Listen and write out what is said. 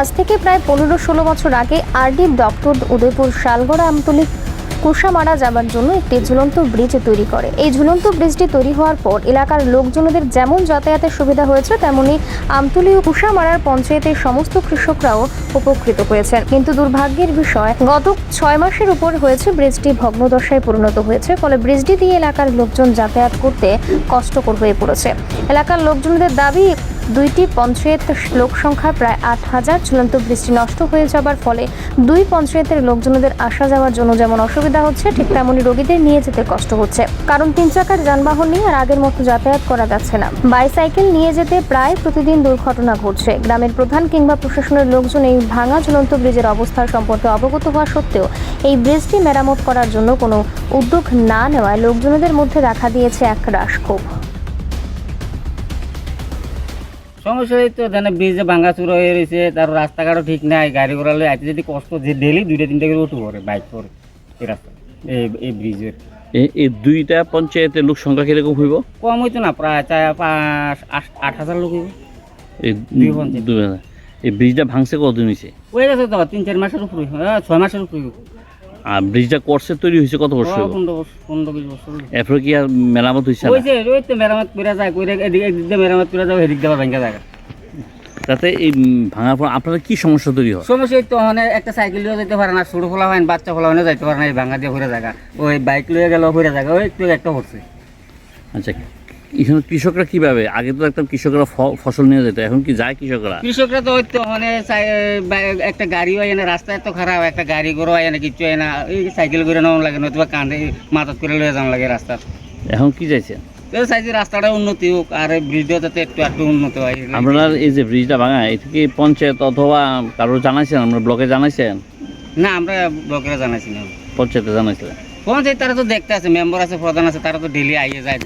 আজ থেকে প্রায় পনেরো ষোলো বছর আগে আরডি ডক্টর উদয়পুর শালগড়া আমতলী কুশামারা যাবার জন্য একটি ঝুলন্ত ব্রিজ তৈরি করে। এই ঝুলন্ত ব্রিজটি তৈরি হওয়ার পর এলাকার লোকজনদের যেমন যাতায়াতের সুবিধা হয়েছে, তেমনি আমতলী ও কুশামারার পঞ্চায়েতের সমস্ত কৃষকরাও উপকৃত হয়েছেন। কিন্তু দুর্ভাগ্যের বিষয়, গত ছয় মাসের উপর হয়েছে ব্রিজটি ভগ্নদশায় পরিণত হয়েছে, ফলে ব্রিজটি দিয়ে এলাকার লোকজন যাতায়াত করতে কষ্টকর হয়ে পড়েছে। এলাকার লোকজনদের দাবি দুইটি পঞ্চায়েত লোক সংখ্যা প্রায় আট হাজার। ঝুলন্ত বৃষ্টি নষ্ট হয়ে যাবার ফলে দুই পঞ্চায়েতের লোকজনদের আসা যাওয়ার জন্য যেমন অসুবিধা হচ্ছে, ঠিক তেমনি রোগীদের নিয়ে যেতে কষ্ট হচ্ছে। কারণ তিন চাকার যানবাহন নিয়ে আর আগের মতো যাতায়াত করা যাচ্ছে না। বাইসাইকেল নিয়ে যেতে প্রায় প্রতিদিন দুর্ঘটনা ঘটছে। গ্রামের প্রধান কিংবা প্রশাসনের লোকজন এই ভাঙা ঝুলন্ত ব্রিজের অবস্থা সম্পর্কে অবগত হওয়া সত্ত্বেও এই ব্রিজটি মেরামত করার জন্য কোনো উদ্যোগ না নেওয়ায় লোকজনদের মধ্যে দেখা দিয়েছে এক রাশ ক্ষোভ সমস্যা এই তো জানে ব্রিজে ভাঙা চুরো হয়ে রয়েছে তার রাস্তাঘাটও ঠিক নাই গাড়ি ঘোড়া লই আইতে যদি কষ্ট যে ডেলি দুইটা তিনটা করে উঠু করে বাইক করে এই রাস্তা এই এই ব্রিজের এই দুইটা পঞ্চায়েতের লোক সংখ্যা কীরকম হইব কম হইতো না প্রায় চার পাঁচ আট- আট হাজার লোক হইবো। এই দুই পঞ্চায়েত। এই ব্রিজটা ভাঙছে কতদিন হয়েছে হয়ে গেছে তো তিন চার মাসের উপরে ছয় মাসের উপরে। আর ব্রিজটা করছে তৈরি হয়েছে কত বছর হইবো। এরপরে কি আর মেরামত হয়েছে ওই না যে ওই তো মেরামত করে যায় কইরে এদিক এদিক দিয়ে মেরামত করে যাবে এদিক দিয়ে ভেঙে যায়। তাতে এই ভাঙার পর আপনার কি সমস্যা তৈরি হয়? সমস্যা তো অনেক একটা সাইকেল লিয়ে যেতে পারে না ছোটো ফোলা হয় বাচ্চা ফোলা হয় না যাইতে পারে না এই ভাঙা দিয়ে ঘুরে জায়গা ওই বাইক লিয়ে গেল ঘুরে জায়গা ওই একটু একটা হচ্ছে আচ্ছা। এখানে কৃষকরা কীভাবে? আগে তো একদম কৃষকরা ফসল নিয়ে যেত এখন কি যায় কৃষকরা? কৃষকরা তো ওই তো মানে একটা গাড়ি হয় না রাস্তা এত খারাপ একটা গাড়ি করে হয় না কিচ্ছু হয় না এই সাইকেল করে নেওয়া লাগে নতুবা কাঁধে মাথাত করে লয়ে যাওয়া লাগে রাস্তা এখন কি চাইছেন চাইছি রাস্তাটা উন্নতি হোক আর ব্রিজটা যাতে একটু একটু উন্নত হয়। আপনার এই যে ব্রিজটা ভাঙা এটা কি পঞ্চায়েত অথবা কারও জানাইছেন আমরা ব্লকে জানাইছেন? না আমরা ব্লকেরা জানাইছি না। পঞ্চায়েতে জানাইছিলেন। পঞ্চায়েত তারা তো দেখতে আছে মেম্বার আছে প্রধান আছে তারা তো ডেলি আইয়ে যায়